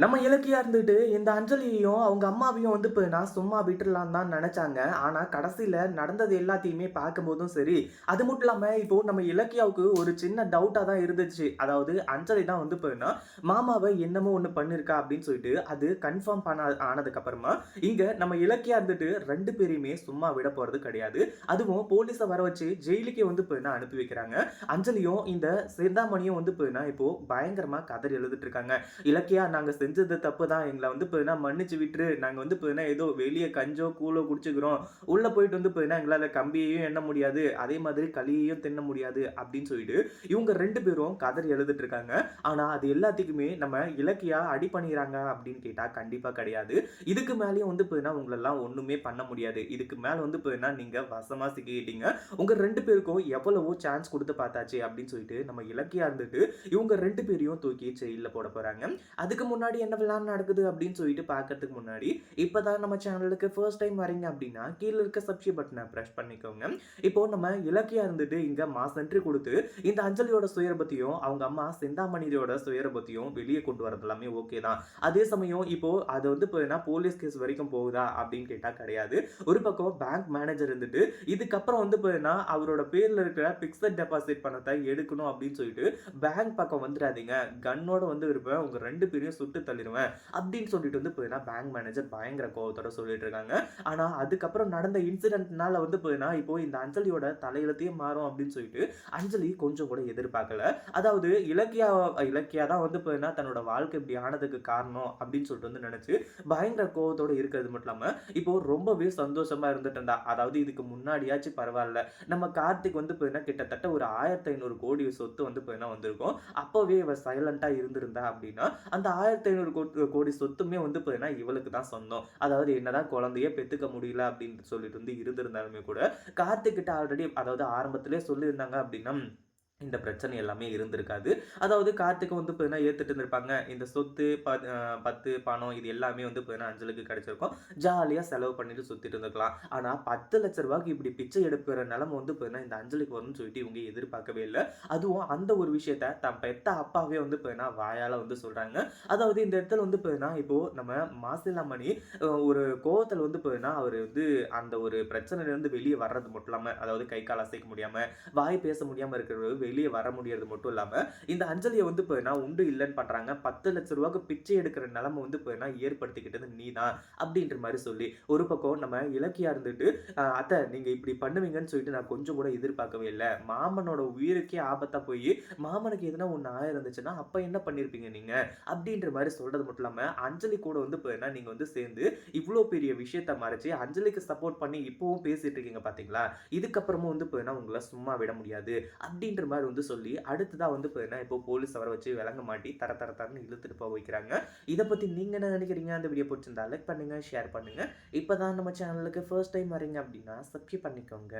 நம்ம இலக்கியா இருந்துட்டு இந்த அஞ்சலியையும் அவங்க அம்மாவையும் வந்து இப்போ நான் சும்மா விட்டுடலாம் தான் நினைச்சாங்க. ஆனா கடைசியில நடந்தது எல்லாத்தையுமே பார்க்கும்போதும் சரி அது மட்டும் இல்லாம இப்போ நம்ம இலக்கியாவுக்கு ஒரு சின்ன டவுட்டா தான் இருந்துச்சு. அதாவது அஞ்சலி தான் வந்து போயின்னா மாமாவை என்னமோ ஒன்று பண்ணிருக்கா அப்படின்னு சொல்லிட்டு அது கன்ஃபார்ம் பண்ண ஆனதுக்கு அப்புறமா இங்க நம்ம இலக்கியா இருந்துட்டு ரெண்டு பேரையுமே சும்மா விட போறது கிடையாது. அதுவும் போலீஸை வர வச்சு ஜெயிலுக்கே வந்து போயினா அனுப்பி வைக்கிறாங்க. அஞ்சலியும் இந்த சிந்தாமணியும் வந்து போயினா இப்போ பயங்கரமா கதறி எழுதிட்டு இருக்காங்க. இலக்கியா நாங்க செஞ்சது தப்பு தான். எங்களை வந்து இப்போ மன்னிச்சு விட்டுரு. நாங்கள் வந்து இப்போ ஏதோ வெளியே கஞ்சோ கூழோ குடிச்சுக்கிறோம். உள்ளே போயிட்டு வந்து இப்போ எங்களால் கம்பியையும் எண்ண முடியாது. அதே மாதிரி களியையும் தின்ன முடியாது அப்படின்னு சொல்லிட்டு இவங்க ரெண்டு பேரும் கதறி எழுதிட்டு இருக்காங்க. ஆனால் அது எல்லாத்துக்குமே நம்ம இலக்கியா அடி பண்ணிடுறாங்க அப்படின்னு கேட்டால் கண்டிப்பாக கிடையாது. இதுக்கு மேலேயும் வந்து இப்போ உங்களெல்லாம் ஒன்றுமே பண்ண முடியாது. இதுக்கு மேலே வந்து இப்போ நீங்கள் வசமாக சிக்கிக்கிட்டீங்க உங்கள் ரெண்டு பேருக்கும் எவ்வளவோ சான்ஸ் கொடுத்து பார்த்தாச்சு அப்படின்னு சொல்லிட்டு நம்ம இலக்கியா இருந்துட்டு இவங்க ரெண்டு பேரையும் தூக்கி செயலில் போட போகிறாங்க அதுக்கு முன்னாடி என்ன விளாட் நடக்குது அப்படின்னு சொல்லிட்டு பார்க்கறதுக்கு முன்னாடி இப்போ தான் நம்ம சேனலுக்கு ஃபர்ஸ்ட் டைம் வரீங்க அப்படின்னா கீழே இருக்க சப்ஸ்கிரைப் பட்டனை ப்ரெஷ் பண்ணிக்கோங்க. இப்போ நம்ம இலக்கியா இருந்துட்டு இங்கே மாஸ் என்ட்ரி கொடுத்து இந்த அஞ்சலியோட சுயரபத்தையும் அவங்க அம்மா செந்தாமணியோட சுயரபத்தையும் வெளியே கொண்டு வரது எல்லாமே ஓகே தான். அதே சமயம் இப்போ அது வந்து இப்போ போலீஸ் கேஸ் வரைக்கும் போகுதா அப்படின்னு கேட்டால் கிடையாது. ஒரு பக்கம் பேங்க் மேனேஜர் இருந்துட்டு இதுக்கப்புறம் வந்து போனா அவரோட பேர்ல இருக்கிற பிக்சட் டெபாசிட் பணத்தை எடுக்கணும் அப்படின்னு சொல்லிட்டு பேங்க் பக்கம் வந்துடாதீங்க. கன்னோட வந்து இருப்பேன். உங்க ரெண்டு பேரையும் சுட்டு தள்ளிடுவேன் அப்படின்னு சொல்லிட்டு வந்து போயினா பேங்க் மேனேஜர் பயங்கர கோவத்தோட சொல்லிட்டு இருக்காங்க. ஆனா அதுக்கப்புறம் நடந்த இன்சிடென்ட்னால வந்து போயினா இப்போ இந்த அஞ்சலியோட தலையெழுத்தையும் மாறும் அப்படின்னு சொல்லிட்டு அஞ்சலி கொஞ்சம் கூட எதிர்பார்க்கல. அதாவது இலக்கியா இலக்கியா தான் வந்து போயினா தன்னோட வாழ்க்கை இப்படி ஆனதுக்கு காரணம் அப்படின்னு சொல்லிட்டு வந்து நினைச்சு பயங்கர கோவத்தோட இருக்கிறது மட்டும் இல்லாம இப்போ ரொம்பவே சந்தோஷமா இருந்துட்டு இருந்தா. அதாவது இதுக்கு முன்னாடியாச்சும் பரவாயில்ல. நம்ம கார்த்திக் வந்து போயினா கிட்டத்தட்ட ஒரு ஆயிரத்தி ஐநூறு கோடி சொத்து வந்து போயினா வந்திருக்கும். அப்போவே இவ சைலண்டா இருந்திருந்தா அப்படின்னா அந்த ஆயிரத்தி ஐநூறு கோடி சொத்துமே வந்து பார்த்தீங்கன்னா இவளுக்கு தான் சொந்தம். அதாவது என்னதான் குழந்தைய பெத்துக்க முடியல அப்படின்னு சொல்லிட்டு வந்து இருந்திருந்தாலுமே கூட கார்த்திக் கிட்ட ஆல்ரெடி அதாவது ஆரம்பத்திலே சொல்லியிருந்தாங்க அப்படின்னா இந்த பிரச்சனை எல்லாமே இருந்திருக்காது. அதாவது கார்த்திக்கு வந்து பார்த்தீங்கன்னா ஏற்றுட்டு இருந்திருப்பாங்க. இந்த சொத்து ப பத்து பணம் இது எல்லாமே வந்து பார்த்தீங்கன்னா அஞ்சலுக்கு கிடச்சிருக்கும். ஜாலியாக செலவு பண்ணிட்டு சுற்றிட்டு இருந்துக்கலாம். ஆனால் பத்து லட்ச ரூபாய்க்கு இப்படி பிச்சை எடுக்கிற நிலமை வந்து பார்த்தீங்கன்னா இந்த அஞ்சலுக்கு வரும்னு சொல்லிட்டு இவங்க எதிர்பார்க்கவே இல்லை. அதுவும் அந்த ஒரு விஷயத்த தன் பெத்த அப்பாவே வந்து பார்த்தீங்கன்னா வாயால் வந்து சொல்கிறாங்க அதாவது இந்த இடத்துல வந்து பார்த்தீங்கன்னா இப்போது நம்ம மாசிலாமணி ஒரு கோவத்தில் வந்து பார்த்தீங்கன்னா அவர் வந்து அந்த ஒரு பிரச்சனையிலேருந்து வெளியே வர்றது மட்டும் இல்லாமல் அதாவது கை கால் அசைக்க முடியாமல் வாய் பேச முடியாமல் இருக்கிறவர் வெளியே வர முடியறது மட்டும் இல்லாமல் இந்த அஞ்சலியை வந்து போயினா உண்டு இல்லைன்னு பண்ணுறாங்க பத்து லட்ச ரூபாய்க்கு பிச்சை எடுக்கிற நிலைமை வந்து போயினா ஏற்படுத்திக்கிட்டது நீ தான் அப்படின்ற மாதிரி சொல்லி ஒரு பக்கம் நம்ம இலக்கியா இருந்துட்டு அத்தை நீங்கள் இப்படி பண்ணுவீங்கன்னு சொல்லிட்டு நான் கொஞ்சம் கூட எதிர்பார்க்கவே இல்லை. மாமனோட உயிருக்கே ஆபத்தாக போய் மாமனுக்கு எதுனா ஒன்று ஆயிருந்துச்சுன்னா அப்போ என்ன பண்ணியிருப்பீங்க நீங்கள் அப்படின்ற மாதிரி சொல்கிறது மட்டும் இல்லாமல் அஞ்சலி கூட வந்து போயினா நீங்கள் வந்து சேர்ந்து இவ்வளோ பெரிய விஷயத்த மறைச்சி அஞ்சலிக்கு சப்போர்ட் பண்ணி இப்போவும் பேசிட்டு இருக்கீங்க பார்த்தீங்களா இதுக்கப்புறமும் வந்து போயினா உங்களை சும்மா விட முடியாது அப்படின்ற மாதிரி வந்து சொல்லி அடுத்ததாக வந்து பார்த்தீங்கன்னா இப்போ போலீஸ் அவரை வச்சு விளங்க மாட்டி தர தர தரன்னு இழுத்துட்டு போக வைக்கிறாங்க. இதை பற்றி நீங்கள் என்ன நினைக்கிறீங்க? அந்த வீடியோ பிடிச்சிருந்தா லைக் பண்ணுங்கள் ஷேர் பண்ணுங்கள் இப்போ தான் நம்ம சேனலுக்கு ஃபர்ஸ்ட் டைம் வரீங்க அப்படின்னா சப்ஸ்கிரைப் பண்ணிக்கோங்க.